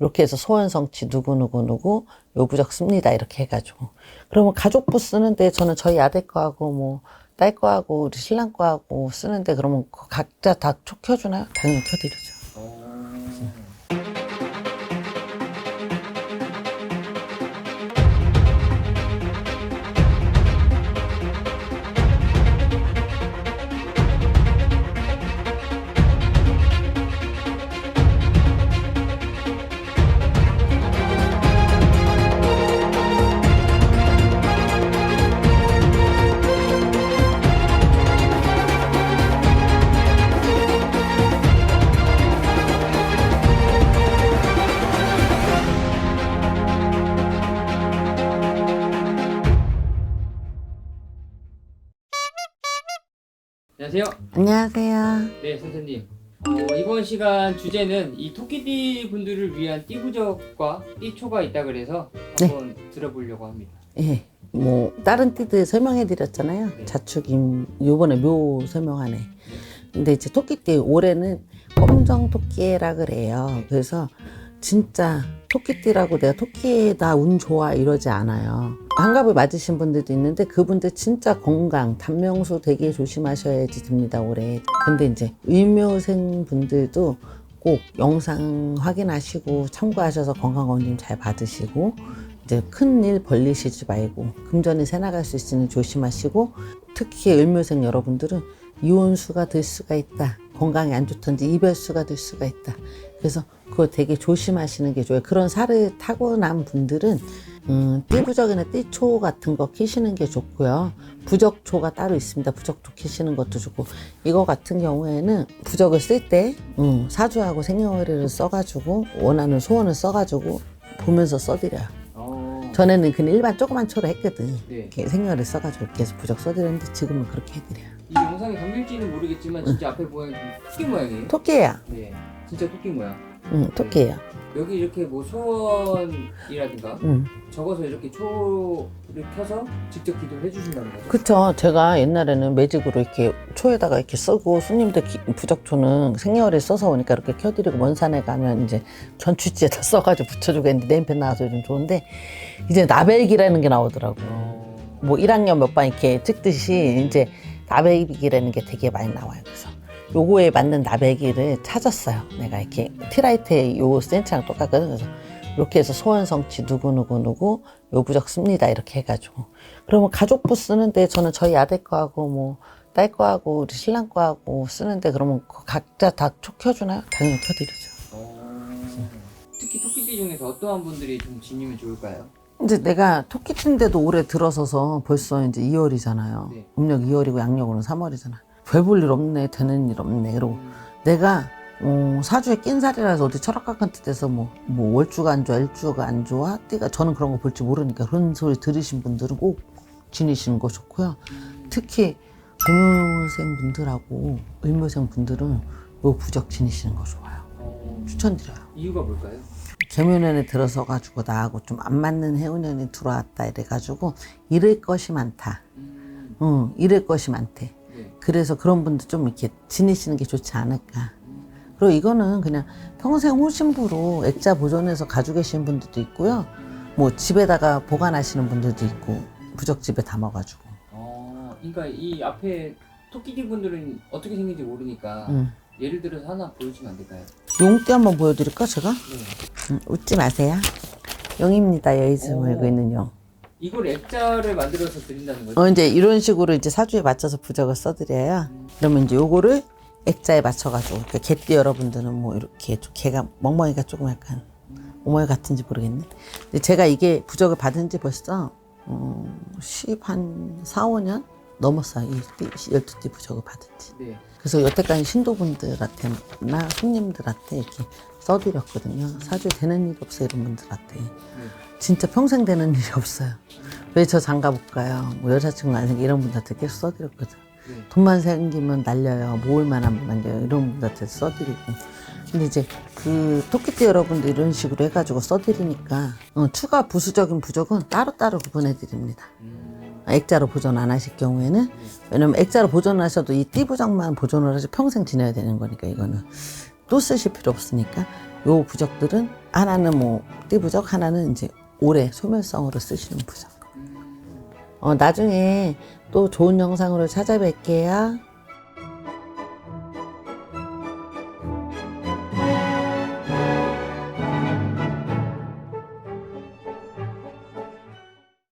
이렇게 해서 소원 성취 누구누구누구 요 부적 씁니다. 이렇게 해가지고. 그러면 가족부 쓰는데 저는 저희 아들 거하고 뭐 딸 거하고 우리 신랑 거하고 쓰는데 그러면 그 각자 다촉 켜주나요? 당연히 켜드리죠. 안녕하세요. 안녕하세요. 네, 선생님. 어, 이번 시간 주제는 이 토끼띠 분들을 위한 띠부적과 띠초가 있다 그래서 네. 한번 들어보려고 합니다. 예. 뭐 다른 띠들 설명해 드렸잖아요. 네. 자축임 요번에 묘 설명하네. 근데 이제 토끼띠 올해는 검정 토끼라 그래요. 그래서 진짜 토끼띠라고 내가 토끼다 운 좋아 이러지 않아요. 한갑을 맞으신 분들도 있는데 그분들 진짜 건강, 단명수 되게 조심하셔야지 됩니다 올해. 근데 이제 의묘생 분들도 꼭 영상 확인하시고 참고하셔서 건강검진 잘 받으시고 이제 큰 일 벌리시지 말고 금전이 새 나갈 수 있으니 조심하시고 특히 을묘생 여러분들은 이혼수가 될 수가 있다. 건강이 안 좋든지 이별수가 될 수가 있다. 그래서 그거 되게 조심하시는 게 좋아요. 그런 살을 타고난 분들은 음, 띠부적이나 띠초 같은 거 키시는 게 좋고요. 부적초가 따로 있습니다. 부적초 키시는 것도 좋고 이거 같은 경우에는 부적을 쓸때 음, 사주하고 생년월일을 써가지고 원하는 소원을 써가지고 보면서 써드려요. 어, 전에는 그냥 일반 조그만 초로 했거든. 네. 이렇게 생년을 써가지고 계속 부적 써드렸는데 지금은 그렇게 해드려요. 이 영상에 담길지는 모르겠지만 진짜 앞에 모양이 토끼 모양이에요. 토끼예요. 네, 진짜 토끼 모양. 응, 토끼예요. 여기 이렇게 뭐 소원이라든가 응. 적어서 이렇게 초를 켜서 직접 기도를 해주신다는 거죠. 그쵸. 제가 옛날에는 매직으로 이렇게 초에다가 이렇게 쓰고 손님들 기- 부적초는 생년월일 써서 오니까 이렇게 켜드리고 먼 산에 가면 이제 견추지에다 써가지고 붙여주고 했는데 네임펜 나와서 좀 좋은데 이제 나벨기라는 게 나오더라고요. 어, 뭐 1학년 몇 반 이렇게 찍듯이 이제 나벨기라는 게 되게 많이 나와요. 그래서 요거에 맞는 나벨기를 찾았어요. 내가 이렇게 티라이트의 요 센치랑 똑같거든. 그래서 이렇게 해서 소원 성취 누구누구누구 요 부적 씁니다. 이렇게 해가지고. 그러면 가족부 쓰는데 저는 저희 아들 거하고 뭐 딸 거하고 우리 신랑 거하고 쓰는데 그러면 그 각자 다촉 켜주나요? 당연히 켜드리죠. 어, 특히 토끼띠 중에서 어떠한 분들이 좀 지니면 좋을까요? 이제 내가 토끼인데도 올해 들어서서 벌써 이제 2월이잖아요. 네. 음력 2월이고 양력으로는 3월이잖아. 별볼일 없네, 되는 일 없네. 그러고 내가 어, 사주에 낀 살이라서 어디 철학과 같은 데서 뭐, 뭐 월주가 안 좋아, 일주가 안 좋아, 띠가 저는 그런 거볼줄 모르니까 그런 소리 들으신 분들은 꼭 지니시는 거 좋고요. 특히 금요생 분들하고 을묘생 분들은 요 부적 지니시는 거 좋아요. 어, 추천드려요. 이유가 뭘까요? 개묘년에 들어서 가지고 나하고 좀 안 맞는 해운년이 들어왔다 이래가지고 잃을 것이 많다. 음, 응, 잃을 것이 많대. 네. 그래서 그런 분들 좀 이렇게 지니시는 게 좋지 않을까. 그리고 이거는 그냥 평생 호신부로 액자 보존해서 가지고 계신 분들도 있고요. 뭐 집에다가 보관하시는 분들도 있고 부적집에 담아가지고. 어, 그러니까 이 앞에 토끼띠 분들은 어떻게 생긴지 모르니까 응. 예를 들어서 하나 보여주면 안 될까요? 용띠 한번 보여드릴까 제가? 네. 응, 웃지 마세요. 용입니다. 여의즈 오. 물고 있는 용. 이걸 액자를 만들어서 드린다는 거죠? 어, 이제 이런 식으로 이제 사주에 맞춰서 부적을 써드려요. 그러면 이제 요거를 액자에 맞춰가지고, 그러니까 개띠 여러분들은 뭐 이렇게 좀 개가, 멍멍이가 조금 약간, 멍멍이 같은지 모르겠네. 근데 제가 이게 부적을 받은 지 벌써, 어, 10, 한 4, 5년 넘었어요. 이 띠- 12띠 부적을 받은 지. 네. 그래서 여태까지 신도분들한테나 손님들한테 이렇게 써드렸거든요. 사주에 되는 일 없어 이런 분들한테. 네. 진짜 평생 되는 일이 없어요. 왜 저 장가 못 가요? 뭐 여자친구 안 생겨 이런 분들한테 계속 써드렸거든. 네. 돈만 생기면 날려요. 모을 만 하면 날려요. 이런 분들한테 써드리고. 근데 이제 그 토끼띠 여러분들 이런 식으로 해가지고 써드리니까 어, 추가 부수적인 부적은 따로따로 구분해드립니다. 음, 액자로 보존 안 하실 경우에는 왜냐면 액자로 보존하셔도 이 띠부적만 보존을 하셔 평생 지내야 되는 거니까 이거는 또 쓰실 필요 없으니까 요 부적들은 하나는 뭐 띠부적, 하나는 이제 오래 소멸성으로 쓰시는 부적. 어, 나중에 또 좋은 영상으로 찾아뵐게요.